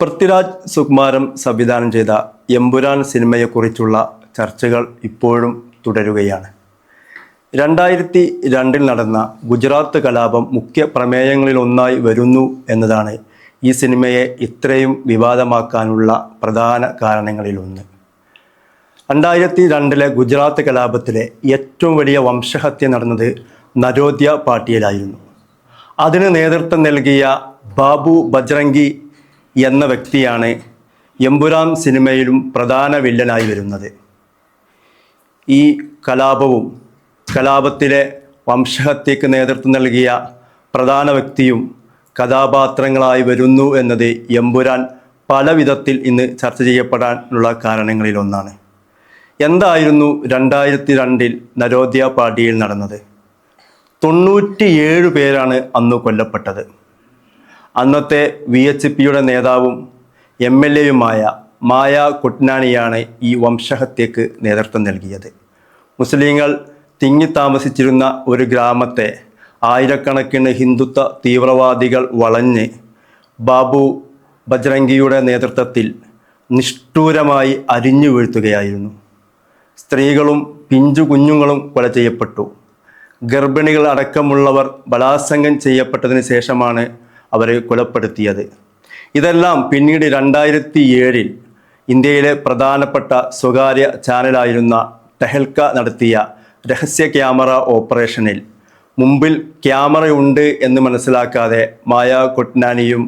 പൃഥ്വിരാജ് സുകുമാരൻ സംവിധാനം ചെയ്ത എമ്പുരാൻ സിനിമയെക്കുറിച്ചുള്ള ചർച്ചകൾ ഇപ്പോഴും തുടരുകയാണ്. രണ്ടായിരത്തി രണ്ടിൽ നടന്ന ഗുജറാത്ത് കലാപം മുഖ്യ പ്രമേയങ്ങളിൽ ഒന്നായി വരുന്നു എന്നതാണ് ഈ സിനിമയെ ഇത്രയും വിവാദമാക്കാനുള്ള പ്രധാന കാരണങ്ങളിലൊന്ന്. രണ്ടായിരത്തി രണ്ടിലെ ഗുജറാത്ത് കലാപത്തിലെ ഏറ്റവും വലിയ വംശഹത്യ നടന്നത് നരോദ്യ പാട്ടിയലായിരുന്നു അതിന് നേതൃത്വം നൽകിയ ബാബു ബജ്രംഗി എന്ന വ്യക്തിയാണ് എമ്പുരാം സിനിമയിലും പ്രധാന വില്ലനായി വരുന്നത്. ഈ കലാപവും കലാപത്തിലെ വംശഹത്യക്ക് നേതൃത്വം നൽകിയ പ്രധാന വ്യക്തിയും കഥാപാത്രങ്ങളായി വരുന്നു എന്നത് എമ്പുരാൻ പല വിധത്തിൽ ഇന്ന് ചർച്ച ചെയ്യപ്പെടാനുള്ള കാരണങ്ങളിലൊന്നാണ്. എന്തായിരുന്നു രണ്ടായിരത്തി രണ്ടിൽ നരോദ്യ പാർട്ടിയിൽ നടന്നത്? തൊണ്ണൂറ്റിയേഴ് പേരാണ് അന്ന് കൊല്ലപ്പെട്ടത്. അന്നത്തെ വി എച്ച് പിയുടെ നേതാവും എം എൽ എയുമായ മായ കുട്നാനിയാണ് ഈ വംശഹത്യക്ക് നേതൃത്വം നൽകിയത്. മുസ്ലിങ്ങൾ തിങ്ങിത്താമസിച്ചിരുന്ന ഒരു ഗ്രാമത്തെ ആയിരക്കണക്കിന് ഹിന്ദുത്വ തീവ്രവാദികൾ വളഞ്ഞ് ബാബു ബജ്രംഗിയുടെ നേതൃത്വത്തിൽ നിഷ്ഠൂരമായി അരിഞ്ഞു വീഴ്ത്തുകയായിരുന്നു. സ്ത്രീകളും പിഞ്ചു കുഞ്ഞുങ്ങളും കൊല ചെയ്യപ്പെട്ടു. ഗർഭിണികൾ അടക്കമുള്ളവർ ബലാത്സംഗം ചെയ്യപ്പെട്ടതിന് ശേഷമാണ് അവരെ കൊലപ്പെടുത്തിയത്. ഇതെല്ലാം പിന്നീട് രണ്ടായിരത്തി ഏഴിൽ ഇന്ത്യയിലെ പ്രധാനപ്പെട്ട സ്വകാര്യ ചാനലായിരുന്ന ടെഹൽക്ക നടത്തിയ രഹസ്യ ക്യാമറ ഓപ്പറേഷനിൽ മുമ്പിൽ ക്യാമറയുണ്ട് എന്ന് മനസ്സിലാക്കാതെ മായ കൊട്നാനിയും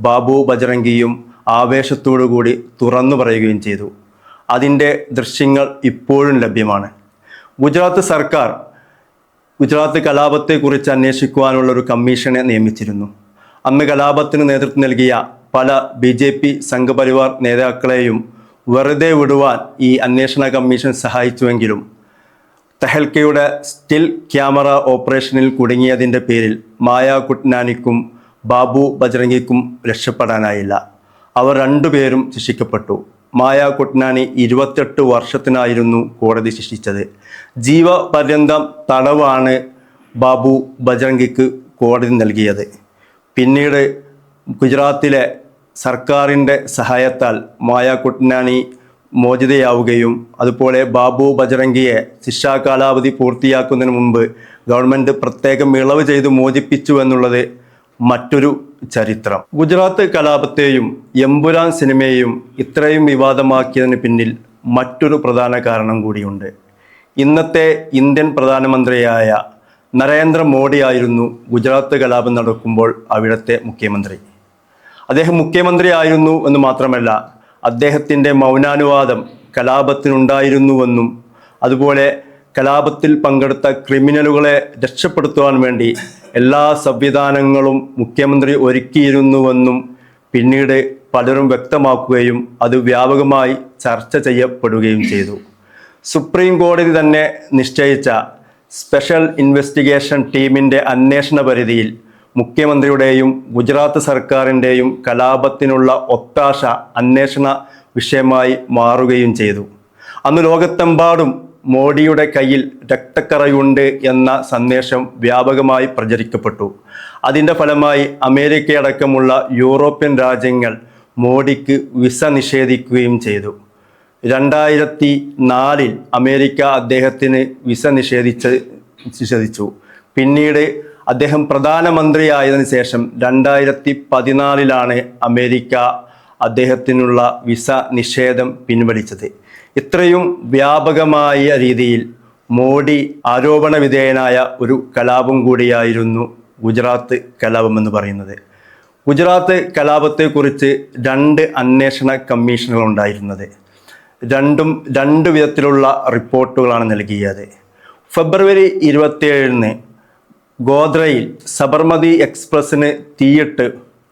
ബാബു ബജറംഗിയും ആവേശത്തോടുകൂടി തുറന്നു പറയുകയും ചെയ്തു. അതിന്റെ ദൃശ്യങ്ങൾ ഇപ്പോഴും ലഭ്യമാണ്. ഗുജറാത്ത് സർക്കാർ ഗുജറാത്ത് കലാപത്തെക്കുറിച്ച് അന്വേഷിക്കുവാനുള്ള ഒരു കമ്മീഷനെ നിയമിച്ചിരുന്നു. അന്ന് കലാപത്തിന് നേതൃത്വം നൽകിയ പല ബി ജെ പി സംഘപരിവാർ നേതാക്കളെയും വെറുതെ വിടുവാൻ ഈ അന്വേഷണ കമ്മീഷൻ സഹായിച്ചുവെങ്കിലും തെഹൽക്കയുടെ സ്റ്റിൽ ക്യാമറ ഓപ്പറേഷനിൽ കുടുങ്ങിയതിന്റെ പേരിൽ മായ കുട്നാനിക്കും ബാബു ബജ്രംഗിക്കും രക്ഷപ്പെടാനായില്ല. അവർ രണ്ടുപേരും ശിക്ഷിക്കപ്പെട്ടു. മായ കുട്നാനി ഇരുപത്തെട്ട് വർഷത്തിനായിരുന്നു കോടതി ശിക്ഷിച്ചത്. ജീവപര്യന്തം തടവാണ് ബാബു ബജ്രംഗിക്ക് കോടതി നൽകിയത്. പിന്നീട് ഗുജറാത്തിലെ സർക്കാരിന്റെ സഹായത്താൽ മായ കുട്നാനി മോചിതയാവുകയും അതുപോലെ ബാബു ബജറംഗിയെ ശിക്ഷാ കാലാവധി പൂർത്തിയാക്കുന്നതിന് മുമ്പ് ഗവൺമെന്റ് പ്രത്യേകം ഇളവ് ചെയ്ത് മോചിപ്പിച്ചു എന്നുള്ളത് മറ്റൊരു ചരിത്രം. ഗുജറാത്ത് കലാപത്തെയും എമ്പുരാൻ സിനിമയെയും ഇത്രയും വിവാദമാക്കിയതിന് പിന്നിൽ മറ്റൊരു പ്രധാന കാരണം കൂടിയുണ്ട്. ഇന്നത്തെ ഇന്ത്യൻ പ്രധാനമന്ത്രിയായ നരേന്ദ്രമോദിയായിരുന്നു ഗുജറാത്ത് കലാപം നടക്കുമ്പോൾ അവിടുത്തെ മുഖ്യമന്ത്രി. അദ്ദേഹം മുഖ്യമന്ത്രി ആയിരുന്നു എന്ന് മാത്രമല്ല അദ്ദേഹത്തിന്റെ മൗനാനുവാദം കലാപത്തിനുണ്ടായിരുന്നുവെന്നും അതുപോലെ കലാപത്തിൽ പങ്കെടുത്ത ക്രിമിനലുകളെ രക്ഷപ്പെടുത്തുവാൻ വേണ്ടി എല്ലാ സംവിധാനങ്ങളും മുഖ്യമന്ത്രി ഒരുക്കിയിരുന്നുവെന്നും പിന്നീട് പലരും വ്യക്തമാക്കുകയും അത് വ്യാപകമായി ചർച്ച ചെയ്യപ്പെടുകയും ചെയ്തു. സുപ്രീം കോടതി തന്നെ നിശ്ചയിച്ച സ്പെഷ്യൽ ഇൻവെസ്റ്റിഗേഷൻ ടീമിന്റെ അന്വേഷണ പരിധിയിൽ മുഖ്യമന്ത്രിയുടെയും ഗുജറാത്ത് സർക്കാരിന്റെയും കലാപത്തിനുള്ള ഒത്താശ അന്വേഷണ വിഷയമായി മാറുകയും ചെയ്തു. അന്ന് ലോകത്തെമ്പാടും മോഡിയുടെ കയ്യിൽ രക്തക്കറയുണ്ട് എന്ന സന്ദേശം വ്യാപകമായി പ്രചരിക്കപ്പെട്ടു. അതിന്റെ ഫലമായി അമേരിക്കയടക്കമുള്ള യൂറോപ്യൻ രാജ്യങ്ങൾ മോഡിക്ക് വിസ നിഷേധിക്കുകയും ചെയ്തു. രണ്ടായിരത്തി നാലിൽ അമേരിക്ക അദ്ദേഹത്തിന് വിസ നിഷേധിച്ച് നിഷേധിച്ചു. പിന്നീട് അദ്ദേഹം പ്രധാനമന്ത്രിയായതിനു ശേഷം രണ്ടായിരത്തി പതിനാലിലാണ് അമേരിക്ക അദ്ദേഹത്തിനുള്ള വിസ നിഷേധം പിൻവലിച്ചത്. ഇത്രയും വ്യാപകമായ രീതിയിൽ മോഡി ആരോപണ വിധേയനായ ഒരു കലാപം കൂടിയായിരുന്നു ഗുജറാത്ത് കലാപം എന്ന് പറയുന്നത്. ഗുജറാത്ത് കലാപത്തെക്കുറിച്ച് രണ്ട് അന്വേഷണ കമ്മീഷനുകൾ ഉണ്ടായിരുന്നത് രണ്ടും രണ്ട് വിധത്തിലുള്ള റിപ്പോർട്ടുകളാണ് നൽകിയത്. ഫെബ്രുവരി ഇരുപത്തിയേഴിന് ഗോദ്രയിൽ സബർമതി എക്സ്പ്രസ്സിന് തീയിട്ട്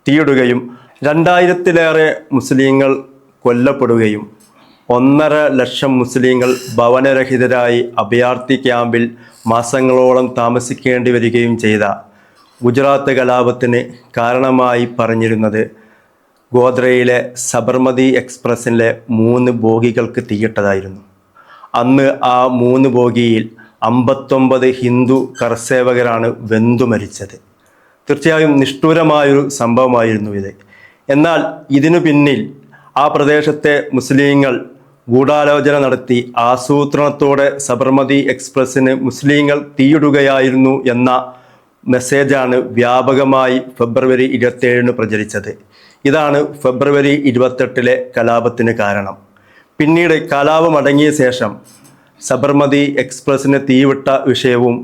തീയിടുകയും രണ്ടായിരത്തിലേറെ മുസ്ലിങ്ങൾ കൊല്ലപ്പെടുകയും ഒന്നര ലക്ഷം മുസ്ലിങ്ങൾ ഭവനരഹിതരായി അഭയാർത്ഥി ക്യാമ്പിൽ മാസങ്ങളോളം താമസിക്കേണ്ടി വരികയും ചെയ്ത ഗുജറാത്ത് കലാപത്തിന് കാരണമായി പറഞ്ഞിരുന്നത് ഗോദ്രയിലെ സബർമതി എക്സ്പ്രസ്സിലെ മൂന്ന് ബോഗികൾക്ക് തീയിട്ടതായിരുന്നു. അന്ന് ആ മൂന്ന് ബോഗിയിൽ അമ്പത്തൊമ്പത് ഹിന്ദു കർസേവകരാണ് വെന്തു മരിച്ചത്. തീർച്ചയായും നിഷ്ഠൂരമായൊരു സംഭവമായിരുന്നു ഇത്. എന്നാൽ ഇതിനു പിന്നിൽ ആ പ്രദേശത്തെ മുസ്ലിങ്ങൾ ഗൂഢാലോചന നടത്തി ആസൂത്രണത്തോടെ സബർമതി എക്സ്പ്രസ്സിന് മുസ്ലിങ്ങൾ തീയിടുകയായിരുന്നു എന്ന മെസ്സേജാണ് വ്യാപകമായി ഫെബ്രുവരി ഇരുപത്തേഴിന് പ്രചരിച്ചത്. ഇതാണ് ഫെബ്രുവരി ഇരുപത്തെട്ടിലെ കലാപത്തിന് കാരണം. പിന്നീട് കലാപം അടങ്ങിയ ശേഷം സബർമതി എക്സ്പ്രസ്സിന് തീവിട്ട വിഷയവും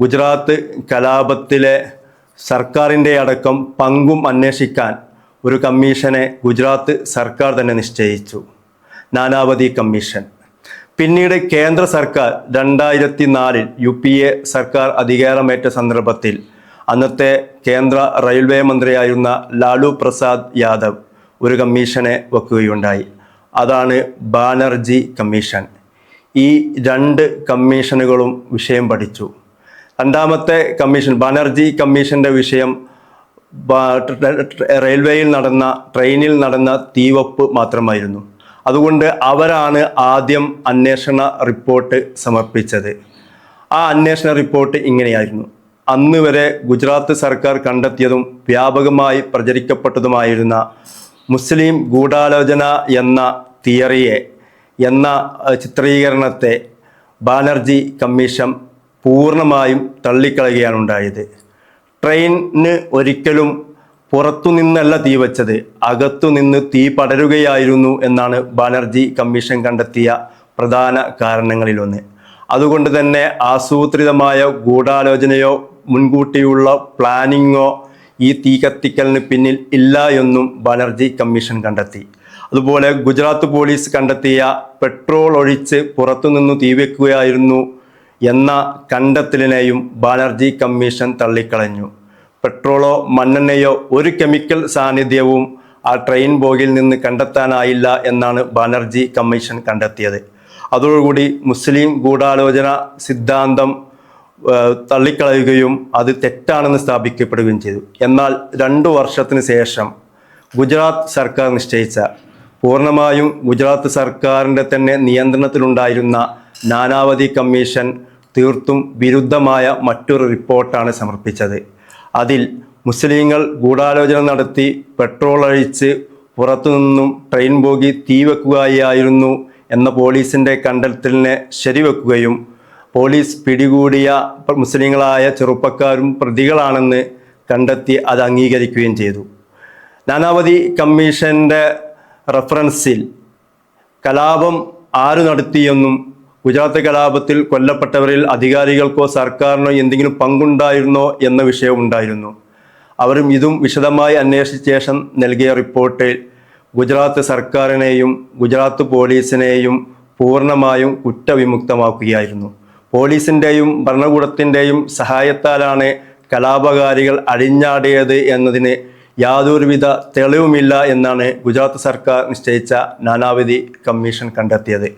ഗുജറാത്ത് കലാപത്തിലെ സർക്കാരിന്റെ അടക്കം പങ്കും അന്വേഷിക്കാൻ ഒരു കമ്മീഷനെ ഗുജറാത്ത് സർക്കാർ തന്നെ നിശ്ചയിച്ചു. നാനാവതി കമ്മീഷൻ. പിന്നീട് കേന്ദ്ര സർക്കാർ രണ്ടായിരത്തി നാലിൽ യു പി എ സർക്കാർ അധികാരമേറ്റ സന്ദർഭത്തിൽ അന്നത്തെ കേന്ദ്ര റെയിൽവേ മന്ത്രിയായിരുന്ന ലാലു പ്രസാദ് യാദവ് ഒരു കമ്മീഷനെ വെക്കുകയുണ്ടായി. അതാണ് ബാനർജി കമ്മീഷൻ. ഈ രണ്ട് കമ്മീഷനുകളും വിഷയം പഠിച്ചു. രണ്ടാമത്തെ കമ്മീഷൻ ബാനർജി കമ്മീഷന്റെ വിഷയം റെയിൽവേയിൽ നടന്ന ട്രെയിനിൽ നടന്ന തീവപ്പ് മാത്രമായിരുന്നു. അതുകൊണ്ട് അവരാണ് ആദ്യം അന്വേഷണ റിപ്പോർട്ട് സമർപ്പിച്ചത്. ആ അന്വേഷണ റിപ്പോർട്ട് ഇങ്ങനെയായിരുന്നു. അന്ന് വരെ ഗുജറാത്ത് സർക്കാർ കണ്ടെത്തിയതും വ്യാപകമായി പ്രചരിക്കപ്പെട്ടതുമായിരുന്ന മുസ്ലിം ഗൂഢാലോചന എന്ന തിയറിയെ എന്ന ചിത്രീകരണത്തെ ബാനർജി കമ്മീഷൻ പൂർണമായും തള്ളിക്കളയുകയാണ് ഉണ്ടായത്. ട്രെയിനിന് ഒരിക്കലും പുറത്തു നിന്നല്ല തീ വച്ചത് അകത്തുനിന്ന് തീ പടരുകയായിരുന്നു എന്നാണ് ബാനർജി കമ്മീഷൻ കണ്ടെത്തിയ പ്രധാന കാരണങ്ങളിലൊന്ന്. അതുകൊണ്ട് തന്നെ ആസൂത്രിതമായ ഗൂഢാലോചനയോ മുൻകൂട്ടിയുള്ള പ്ലാനിങ്ങോ ഈ തീ കത്തിക്കലിന് പിന്നിൽ ഇല്ല എന്നും ബാനർജി കമ്മീഷൻ കണ്ടെത്തി. അതുപോലെ ഗുജറാത്ത് പോലീസ് കണ്ടെത്തിയ പെട്രോൾ ഒഴിച്ച് പുറത്തുനിന്ന് തീവെക്കുകയായിരുന്നു എന്ന കണ്ടെത്തലിനെയും ബാനർജി കമ്മീഷൻ തള്ളിക്കളഞ്ഞു. പെട്രോളോ മണ്ണെണ്ണയോ ഒരു കെമിക്കൽ സാന്നിധ്യവും ആ ട്രെയിൻ ബോഗിൽ നിന്ന് കണ്ടെത്താനായില്ല എന്നാണ് ബാനർജി കമ്മീഷൻ കണ്ടെത്തിയത്. അതോടുകൂടി മുസ്ലിം ഗൂഢാലോചന സിദ്ധാന്തം തള്ളിക്കളയുകയും അത് തെറ്റാണെന്ന് സ്ഥാപിക്കപ്പെടുകയും ചെയ്തു. എന്നാൽ രണ്ടു വർഷത്തിന് ശേഷം ഗുജറാത്ത് സർക്കാർ നിശ്ചയിച്ച പൂർണമായും ഗുജറാത്ത് സർക്കാരിന്റെ തന്നെ നിയന്ത്രണത്തിലുണ്ടായിരുന്ന നാനാവതി കമ്മീഷൻ തീർത്തും വിരുദ്ധമായ മറ്റൊരു റിപ്പോർട്ടാണ് സമർപ്പിച്ചത്. അതിൽ മുസ്ലിങ്ങൾ ഗൂഢാലോചന നടത്തി പെട്രോൾ അഴിച്ച് പുറത്തുനിന്നും ട്രെയിൻ പോകി തീവെക്കുകയായിരുന്നു എന്ന പോലീസിന്റെ കണ്ടെത്തലിനെ ശരിവെക്കുകയും പോലീസ് പിടികൂടിയ മുസ്ലിങ്ങളായ ചെറുപ്പക്കാരും പ്രതികളാണെന്ന് കണ്ടെത്തി അത് അംഗീകരിക്കുകയും ചെയ്തു. നാനാവതി കമ്മീഷന്റെ റഫറൻസിൽ കലാപം ആര് നടത്തിയെന്നും ഗുജറാത്ത് കലാപത്തിൽ കൊല്ലപ്പെട്ടവരിൽ അധികാരികൾക്കോ സർക്കാരിനോ എന്തെങ്കിലും പങ്കുണ്ടായിരുന്നോ എന്ന വിഷയം ഉണ്ടായിരുന്നു. അവരും ഇതും വിശദമായി അന്വേഷിച്ച ശേഷം നൽകിയ റിപ്പോർട്ടിൽ ഗുജറാത്ത് സർക്കാരിനെയും ഗുജറാത്ത് പോലീസിനെയും പൂർണമായും കുറ്റവിമുക്തമാക്കുകയായിരുന്നു. പോലീസിന്റെയും ഭരണകൂടത്തിന്റെയും സഹായത്താലാണ് കലാപകാരികൾ അഴിഞ്ഞാടിയത് എന്നതിന് യാതൊരുവിധ തെളിവുമില്ല എന്നാണ് ഗുജറാത്ത് സർക്കാർ നിശ്ചയിച്ച നാനാവധി കമ്മീഷൻ കണ്ടെത്തിയത്.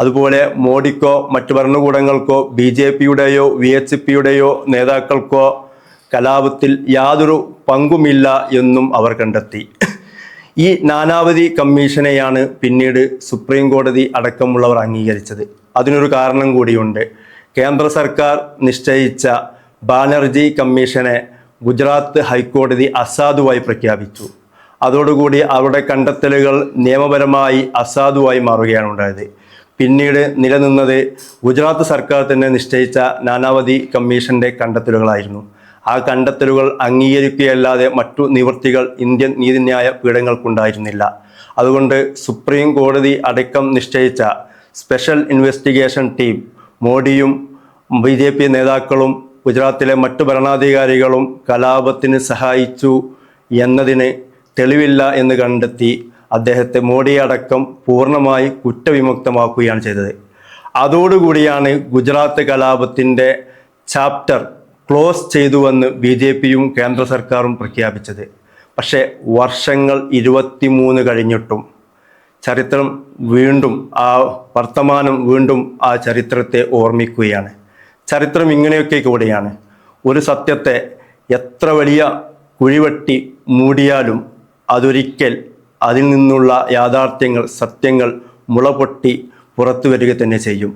അതുപോലെ മോഡിക്കോ മറ്റു ഭരണകൂടങ്ങൾക്കോ ബി ജെ പിയുടെയോ വി എച്ച് പിയുടെയോ നേതാക്കൾക്കോ കലാപത്തിൽ യാതൊരു പങ്കുമില്ല എന്നും അവർ കണ്ടെത്തി. ഈ നാനാവധി കമ്മീഷനെയാണ് പിന്നീട് സുപ്രീം കോടതി അടക്കമുള്ളവർ അംഗീകരിച്ചത്. അതിനൊരു കാരണം കൂടിയുണ്ട്. കേന്ദ്ര സർക്കാർ നിശ്ചയിച്ച ബാനർജി കമ്മീഷനെ ഗുജറാത്ത് ഹൈക്കോടതി അസാധുവായി പ്രഖ്യാപിച്ചു. അതോടുകൂടി അവരുടെ കണ്ടെത്തലുകൾ നിയമപരമായി അസാധുവായി മാറുകയാണ് ഉണ്ടായത്. പിന്നീട് നിലനിന്നത് ഗുജറാത്ത് സർക്കാർ തന്നെ നിശ്ചയിച്ച നാനാവധി കമ്മീഷന്റെ കണ്ടെത്തലുകളായിരുന്നു. ആ കണ്ടെത്തലുകൾ അംഗീകരിക്കുകയല്ലാതെ മറ്റു നിവൃത്തികൾ ഇന്ത്യൻ നീതിന്യായ പീഠങ്ങൾക്കുണ്ടായിരുന്നില്ല. അതുകൊണ്ട് സുപ്രീം കോടതി അടക്കം നിശ്ചയിച്ച സ്പെഷ്യൽ ഇൻവെസ്റ്റിഗേഷൻ ടീം മോഡിയും ബി ജെ പി നേതാക്കളും ഗുജറാത്തിലെ മറ്റു ഭരണാധികാരികളും കലാപത്തിന് സഹായിച്ചു എന്നതിന് തെളിവില്ല എന്ന് കണ്ടെത്തി അദ്ദേഹത്തെ മോഡിയെ അടക്കം പൂർണമായി കുറ്റവിമുക്തമാക്കുകയാണ് ചെയ്തത്. അതോടുകൂടിയാണ് ഗുജറാത്ത് കലാപത്തിന്റെ ചാപ്റ്റർ ക്ലോസ് ചെയ്തുവെന്ന് ബി ജെ പിയും കേന്ദ്ര സർക്കാരും പ്രഖ്യാപിച്ചത്. പക്ഷേ വർഷങ്ങൾ ഇരുപത്തിമൂന്ന് കഴിഞ്ഞിട്ടും ചരിത്രം വീണ്ടും ആ വർത്തമാനം വീണ്ടും ആ ചരിത്രത്തെ ഓർമ്മിക്കുകയാണ്. ചരിത്രം ഇങ്ങനെയൊക്കെ കൂടെയാണ്. ഒരു സത്യത്തെ എത്ര വലിയ കുഴിവെട്ടി മൂടിയാലും അതൊരിക്കൽ അതിൽ നിന്നുള്ള യാഥാർത്ഥ്യങ്ങൾ സത്യങ്ങൾ മുളപൊട്ടി പുറത്തു വരിക തന്നെ ചെയ്യും.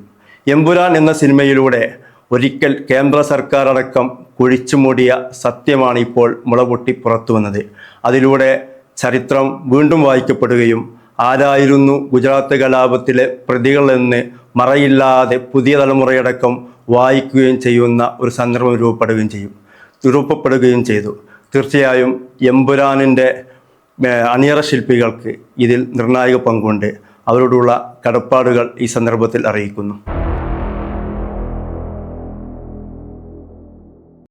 എമ്പുരാൻ എന്ന സിനിമയിലൂടെ ഒരിക്കൽ കേന്ദ്ര സർക്കാർ അടക്കം കുഴിച്ചു മൂടിയ സത്യമാണ് ഇപ്പോൾ മുളപൊട്ടി പുറത്തു വന്നത്. അതിലൂടെ ചരിത്രം വീണ്ടും വായിക്കപ്പെടുകയും ആരായിരുന്നു ഗുജറാത്ത് കലാപത്തിലെ പ്രതികളെന്ന് മറയില്ലാതെ പുതിയ തലമുറയടക്കം വായിക്കുകയും ചെയ്യുന്ന ഒരു സന്ദർഭം രൂപപ്പെടുകയും ചെയ്യും രൂപപ്പെടുകയും ചെയ്തു. തീർച്ചയായും എമ്പുരാനിന്റെ അണിയറ ശില്പികൾക്ക് ഇതിൽ നിർണായക പങ്കുണ്ട്. അവരോടുള്ള കടപ്പാടുകൾ ഈ സന്ദർഭത്തിൽ അറിയിക്കുന്നു.